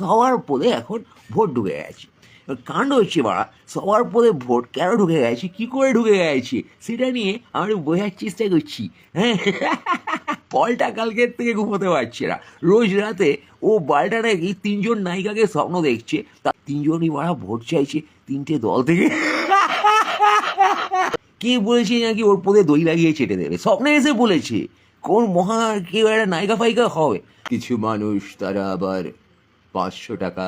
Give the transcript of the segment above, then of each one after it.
সবার পদে এখন ভোট ঢুকে গেছে। কাণ্ড হচ্ছে বাড়া সবার পদে ভোট কেন ঢুকে গেছে? কি করে ঢুকে গেছে? সেটা নিয়ে আমি বোঝার চেষ্টা করছি। হ্যাঁ? পলটা কালকের থেকে ঘুমোতে পারছে না। রোজ রাতে ও বালটা নাকি তিনজন নায়িকাকে স্বপ্ন দেখছে। তা তিনজনই মারা ভোট চাইছে তিনটে দল থেকে। কে বলেছে নাকি ওর পদে দই লাগিয়ে চেটে দেবে? স্বপ্নে এসে বলেছে। কোন মহা কেউ একটা নায়িকা ফাইকা হবে। কিছু মানুষ তারা আবার পাঁচশো টাকা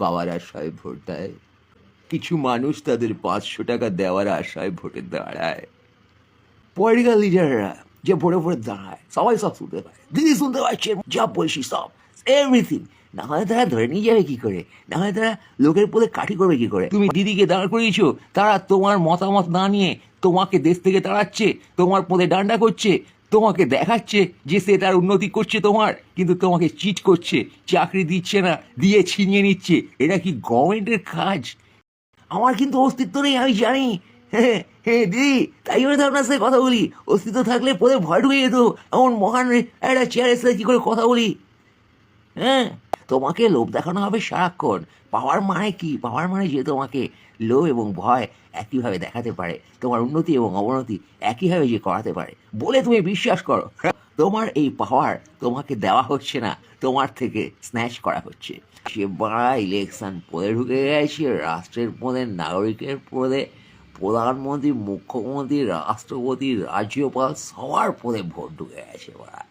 পাওয়ার আশায় ভোট দেয়। কিছু মানুষ তাদের পাঁচশো টাকা দেওয়ার আশায় ভোটে দাঁড়ায়। পলিটিক্যাল লিডাররা যে ভোটে ভোটে দাঁড়ায়, সবাই সব শুনতে পায়। দিদি শুনতে পাচ্ছে, যা বলছি সব এভরিথিং না হলে তারা ধরে নিয়ে যাবে কি করে? না হলে তারা লোকের পদে কাঠি করবে কি করে? তুমি দিদিকে দাঁড় করিয়েছো, তারা তোমার মতামত না নিয়ে তোমাকে দেশ থেকে তাড়াচ্ছে, তোমার পদে ডান্ডা করছে তোমাকে দেখাচ্ছে যে সে তার উন্নতি করছে তোমার, কিন্তু তোমাকে চিট করছে, চাকরি দিচ্ছে না, দিয়ে ছিনিয়ে নিচ্ছে। এটা কি গভর্নমেন্টের কাজ? আমার কিন্তু অস্তিত্ব নেই, আমি জানি। হ্যাঁ হ্যাঁ দিদি, তাই জন্য তো আপনার সাথে কথা বলি। অস্তিত্ব থাকলে পরে ভয় ঢুকে যেত, এমন মহান একটা চেয়ারের সাথে কী করে কথা বলি? হ্যাঁ তোমাকে লোভ দেখানো হবে সারাক্ষণ। পাওয়ার মানে কি? পাওয়ার মানে যে তোমাকে লোভ এবং ভয় একইভাবে দেখাতে পারে। তোমার উন্নতি এবং অবনতি একইভাবে যে করাতে পারে। বলে তুমি বিশ্বাস করো। তোমার এই পাওয়ার তোমাকে দেওয়া হচ্ছে না। তোমার থেকে স্ন্যাচ করা হচ্ছে। সে বাড়া ইলেকশন পদে ঢুকে গেছে। রাষ্ট্রের পদে, নাগরিকের পদে, প্রধানমন্ত্রী, মুখ্যমন্ত্রী, রাষ্ট্রপতি, রাজ্যপাল সবার পদে ভোট ঢুকে গেছে বাড়া